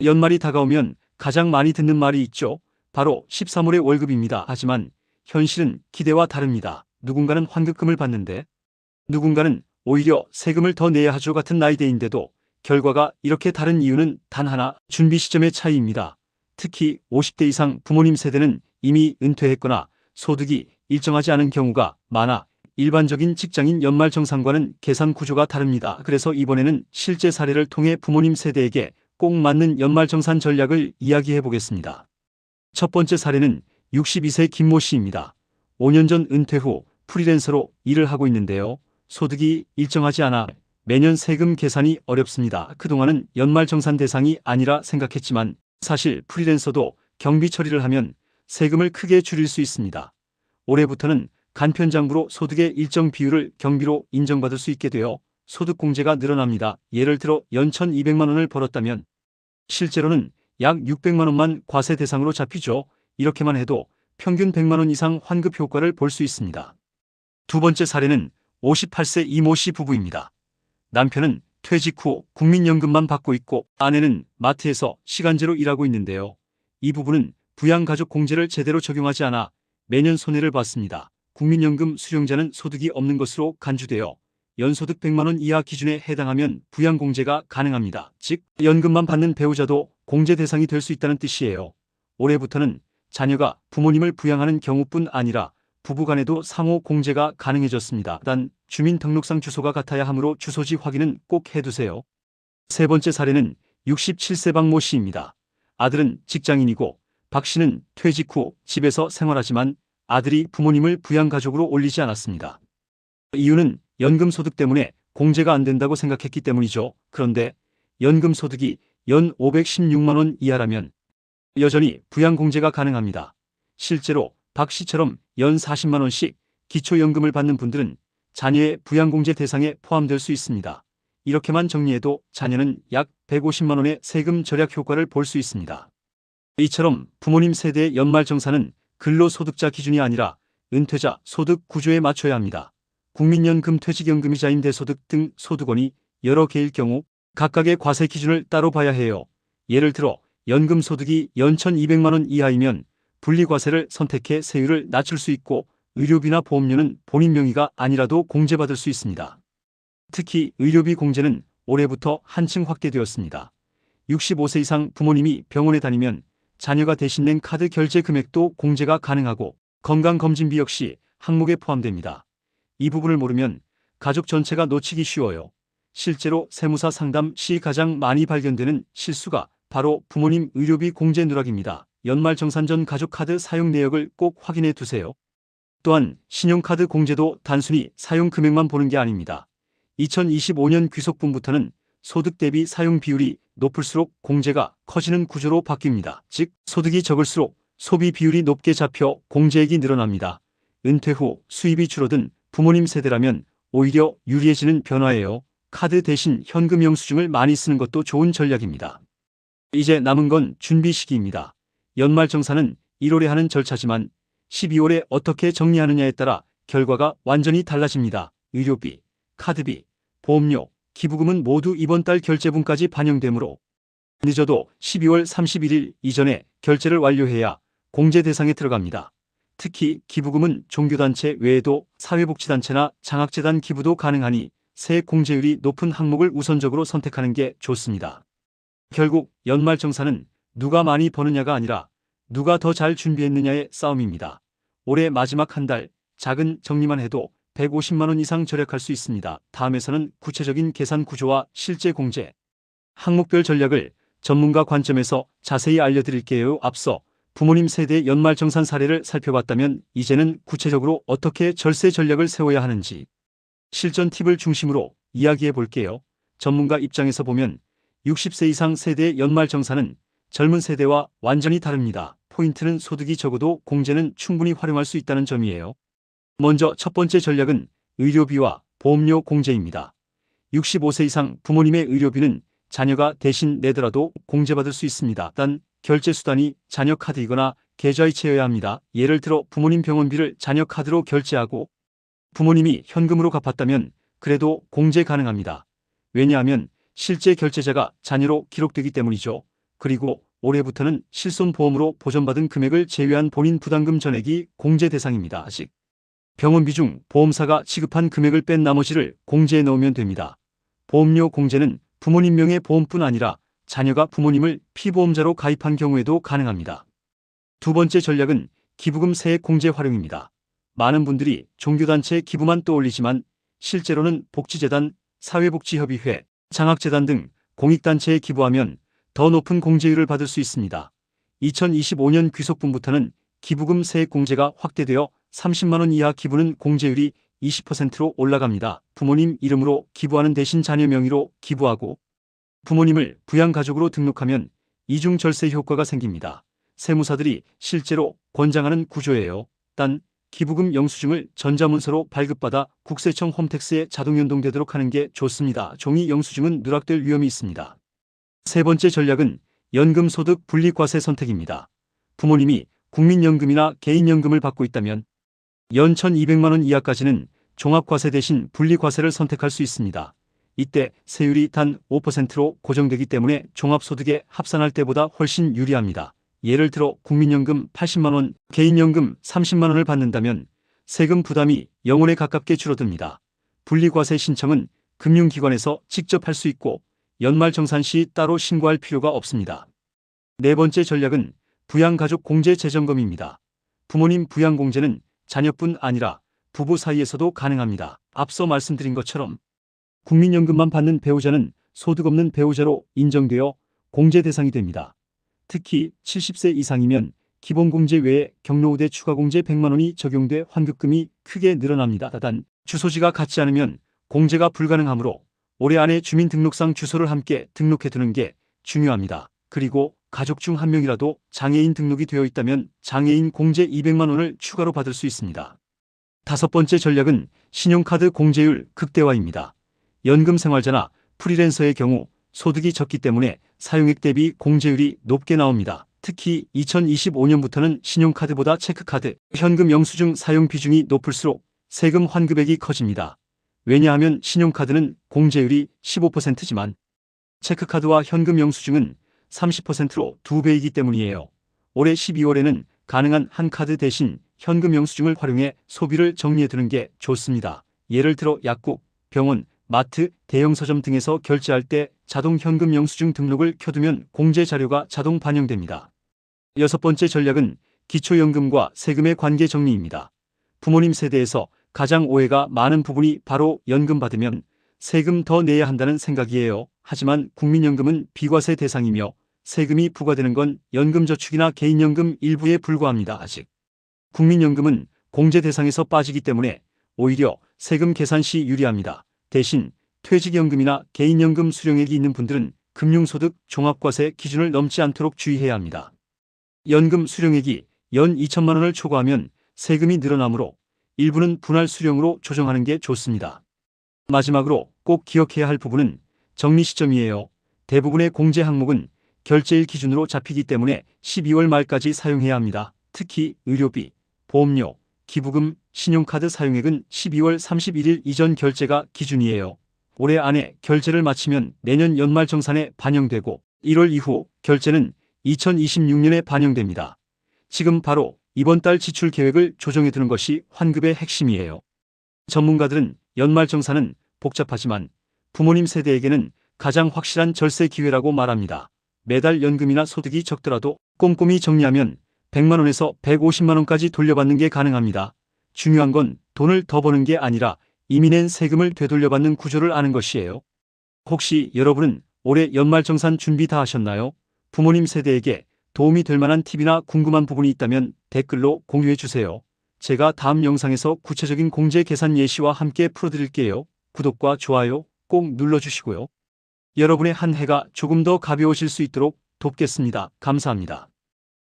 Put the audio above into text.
연말이 다가오면 가장 많이 듣는 말이 있죠. 바로 13월의 월급입니다. 하지만 현실은 기대와 다릅니다. 누군가는 환급금을 받는데 누군가는 오히려 세금을 더 내야 하죠 같은 나이대인데도 결과가 이렇게 다른 이유는 단 하나 준비 시점의 차이입니다. 특히 50대 이상 부모님 세대는 이미 은퇴했거나 소득이 일정하지 않은 경우가 많아 일반적인 직장인 연말정산과는 계산 구조가 다릅니다. 그래서 이번에는 실제 사례를 통해 부모님 세대에게 꼭 맞는 연말정산 전략을 이야기해 보겠습니다. 첫 번째 사례는 62세 김모 씨입니다. 5년 전 은퇴 후 프리랜서로 일을 하고 있는데요. 소득이 일정하지 않아 매년 세금 계산이 어렵습니다. 그동안은 연말정산 대상이 아니라 생각했지만 사실 프리랜서도 경비 처리를 하면 세금을 크게 줄일 수 있습니다. 올해부터는 간편장부로 소득의 일정 비율을 경비로 인정받을 수 있게 되어 소득공제가 늘어납니다. 예를 들어 연 1200만 원을 벌었다면 실제로는 약 600만 원만 과세 대상으로 잡히죠. 이렇게만 해도 평균 100만 원 이상 환급 효과를 볼 수 있습니다. 두 번째 사례는 58세 이모 씨 부부입니다. 남편은 퇴직 후 국민연금만 받고 있고 아내는 마트에서 시간제로 일하고 있는데요. 이 부부는 부양가족 공제를 제대로 적용하지 않아 매년 손해를 봤습니다. 국민연금 수령자는 소득이 없는 것으로 간주되어 연소득 100만원 이하 기준에 해당하면 부양공제가 가능합니다. 즉, 연금만 받는 배우자도 공제 대상이 될 수 있다는 뜻이에요. 올해부터는 자녀가 부모님을 부양하는 경우뿐 아니라 부부 간에도 상호 공제가 가능해졌습니다. 단 주민등록상 주소가 같아야 하므로 주소지 확인은 꼭 해두세요. 세 번째 사례는 67세 박 모 씨입니다. 아들은 직장인이고 박 씨는 퇴직 후 집에서 생활하지만 아들이 부모님을 부양가족으로 올리지 않았습니다. 이유는 연금소득 때문에 공제가 안 된다고 생각했기 때문이죠. 그런데 연금소득이 연 516만원 이하라면 여전히 부양공제가 가능합니다. 실제로 박 씨처럼 연 40만원씩 기초연금을 받는 분들은 자녀의 부양공제 대상에 포함될 수 있습니다. 이렇게만 정리해도 자녀는 약 150만원의 세금 절약 효과를 볼 수 있습니다. 이처럼 부모님 세대의 연말정산은 근로소득자 기준이 아니라 은퇴자 소득 구조에 맞춰야 합니다. 국민연금 퇴직연금이자 임대소득 등 소득원이 여러 개일 경우 각각의 과세 기준을 따로 봐야 해요. 예를 들어 연금 소득이 연 1200만원 이하이면 분리과세를 선택해 세율을 낮출 수 있고 의료비나 보험료는 본인 명의가 아니라도 공제받을 수 있습니다. 특히 의료비 공제는 올해부터 한층 확대되었습니다. 65세 이상 부모님이 병원에 다니면 자녀가 대신 낸 카드 결제 금액도 공제가 가능하고 건강검진비 역시 항목에 포함됩니다. 이 부분을 모르면 가족 전체가 놓치기 쉬워요. 실제로 세무사 상담 시 가장 많이 발견되는 실수가 바로 부모님 의료비 공제 누락입니다. 연말 정산 전 가족 카드 사용 내역을 꼭 확인해 두세요. 또한 신용카드 공제도 단순히 사용 금액만 보는 게 아닙니다. 2025년 귀속분부터는 소득 대비 사용 비율이 높을수록 공제가 커지는 구조로 바뀝니다. 즉 소득이 적을수록 소비 비율이 높게 잡혀 공제액이 늘어납니다. 은퇴 후 수입이 줄어든 부모님 세대라면 오히려 유리해지는 변화예요. 카드 대신 현금 영수증을 많이 쓰는 것도 좋은 전략입니다. 이제 남은 건 준비 시기입니다. 연말정산은 1월에 하는 절차지만 12월에 어떻게 정리하느냐에 따라 결과가 완전히 달라집니다. 의료비, 카드비, 보험료, 기부금은 모두 이번 달 결제분까지 반영되므로 늦어도 12월 31일 이전에 결제를 완료해야 공제 대상에 들어갑니다. 특히 기부금은 종교단체 외에도 사회복지단체나 장학재단 기부도 가능하니 새 공제율이 높은 항목을 우선적으로 선택하는 게 좋습니다. 결국 연말정산은 누가 많이 버느냐가 아니라 누가 더 잘 준비했느냐의 싸움입니다. 올해 마지막 한 달 작은 정리만 해도 150만원 이상 절약할 수 있습니다. 다음에서는 구체적인 계산 구조와 실제 공제, 항목별 전략을 전문가 관점에서 자세히 알려드릴게요. 앞서 부모님 세대의 연말정산 사례를 살펴봤다면 이제는 구체적으로 어떻게 절세 전략을 세워야 하는지 실전 팁을 중심으로 이야기해 볼게요. 전문가 입장에서 보면 60세 이상 세대의 연말정산은 젊은 세대와 완전히 다릅니다. 포인트는 소득이 적어도 공제는 충분히 활용할 수 있다는 점이에요. 먼저 첫 번째 전략은 의료비와 보험료 공제입니다. 65세 이상 부모님의 의료비는 자녀가 대신 내더라도 공제받을 수 있습니다. 단 결제 수단이 자녀 카드이거나 계좌이체여야 합니다. 예를 들어 부모님 병원비를 자녀 카드로 결제하고 부모님이 현금으로 갚았다면 그래도 공제 가능합니다. 왜냐하면 실제 결제자가 자녀로 기록되기 때문이죠. 그리고 올해부터는 실손보험으로 보전받은 금액을 제외한 본인 부담금 전액이 공제 대상입니다. 아직 병원비 중 보험사가 지급한 금액을 뺀 나머지를 공제에 넣으면 됩니다. 보험료 공제는 부모님 명의 보험뿐 아니라 자녀가 부모님을 피보험자로 가입한 경우에도 가능합니다. 두 번째 전략은 기부금 세액 공제 활용입니다. 많은 분들이 종교단체 기부만 떠올리지만 실제로는 복지재단, 사회복지협의회, 장학재단 등 공익단체에 기부하면 더 높은 공제율을 받을 수 있습니다. 2025년 귀속분부터는 기부금 세액 공제가 확대되어 30만원 이하 기부는 공제율이 20%로 올라갑니다. 부모님 이름으로 기부하는 대신 자녀 명의로 기부하고 부모님을 부양가족으로 등록하면 이중 절세 효과가 생깁니다. 세무사들이 실제로 권장하는 구조예요. 단 기부금 영수증을 전자문서로 발급받아 국세청 홈택스에 자동 연동되도록 하는 게 좋습니다. 종이 영수증은 누락될 위험이 있습니다. 세 번째 전략은 연금소득 분리과세 선택입니다. 부모님이 국민연금이나 개인연금을 받고 있다면 연 1200만원 이하까지는 종합과세 대신 분리과세를 선택할 수 있습니다. 이때 세율이 단 5%로 고정되기 때문에 종합소득에 합산할 때보다 훨씬 유리합니다. 예를 들어 국민연금 80만원, 개인연금 30만원을 받는다면 세금 부담이 영원에 가깝게 줄어듭니다. 분리과세 신청은 금융기관에서 직접 할 수 있고 연말정산 시 따로 신고할 필요가 없습니다. 네 번째 전략은 부양가족 공제 재점검입니다. 부모님 부양공제는 자녀뿐 아니라 부부 사이에서도 가능합니다. 앞서 말씀드린 것처럼 국민연금만 받는 배우자는 소득 없는 배우자로 인정되어 공제 대상이 됩니다. 특히 70세 이상이면 기본공제 외에 경로우대 추가공제 100만원이 적용돼 환급금이 크게 늘어납니다. 단 주소지가 같지 않으면 공제가 불가능하므로 올해 안에 주민등록상 주소를 함께 등록해두는 게 중요합니다. 그리고 가족 중 한 명이라도 장애인 등록이 되어 있다면 장애인 공제 200만원을 추가로 받을 수 있습니다. 다섯 번째 전략은 신용카드 공제율 극대화입니다. 연금 생활자나 프리랜서의 경우 소득이 적기 때문에 사용액 대비 공제율이 높게 나옵니다. 특히 2025년부터는 신용카드보다 체크카드, 현금 영수증 사용 비중이 높을수록 세금 환급액이 커집니다. 왜냐하면 신용카드는 공제율이 15%지만 체크카드와 현금 영수증은 30%로 2배이기 때문이에요. 올해 12월에는 가능한 한 카드 대신 현금 영수증을 활용해 소비를 정리해두는 게 좋습니다. 예를 들어 약국, 병원, 마트, 대형 서점 등에서 결제할 때 자동 현금 영수증 등록을 켜두면 공제 자료가 자동 반영됩니다. 여섯 번째 전략은 기초연금과 세금의 관계 정리입니다. 부모님 세대에서 가장 오해가 많은 부분이 바로 연금 받으면 세금 더 내야 한다는 생각이에요. 하지만 국민연금은 비과세 대상이며 세금이 부과되는 건 연금저축이나 개인연금 일부에 불과합니다. 아직. 국민연금은 공제 대상에서 빠지기 때문에 오히려 세금 계산 시 유리합니다. 대신 퇴직연금이나 개인연금 수령액이 있는 분들은 금융소득 종합과세 기준을 넘지 않도록 주의해야 합니다. 연금 수령액이 연 2천만 원을 초과하면 세금이 늘어나므로 일부는 분할 수령으로 조정하는 게 좋습니다. 마지막으로 꼭 기억해야 할 부분은 정리 시점이에요. 대부분의 공제 항목은 결제일 기준으로 잡히기 때문에 12월 말까지 사용해야 합니다. 특히 의료비, 보험료, 기부금, 신용카드 사용액은 12월 31일 이전 결제가 기준이에요. 올해 안에 결제를 마치면 내년 연말 정산에 반영되고 1월 이후 결제는 2026년에 반영됩니다. 지금 바로 이번 달 지출 계획을 조정해 두는 것이 환급의 핵심이에요. 전문가들은 연말 정산은 복잡하지만 부모님 세대에게는 가장 확실한 절세 기회라고 말합니다. 매달 연금이나 소득이 적더라도 꼼꼼히 정리하면 100만원에서 150만원까지 돌려받는 게 가능합니다. 중요한 건 돈을 더 버는 게 아니라 이미 낸 세금을 되돌려받는 구조를 아는 것이에요. 혹시 여러분은 올해 연말정산 준비 다 하셨나요? 부모님 세대에게 도움이 될 만한 팁이나 궁금한 부분이 있다면 댓글로 공유해 주세요. 제가 다음 영상에서 구체적인 공제 계산 예시와 함께 풀어드릴게요. 구독과 좋아요 꼭 눌러주시고요. 여러분의 한 해가 조금 더 가벼워질 수 있도록 돕겠습니다. 감사합니다.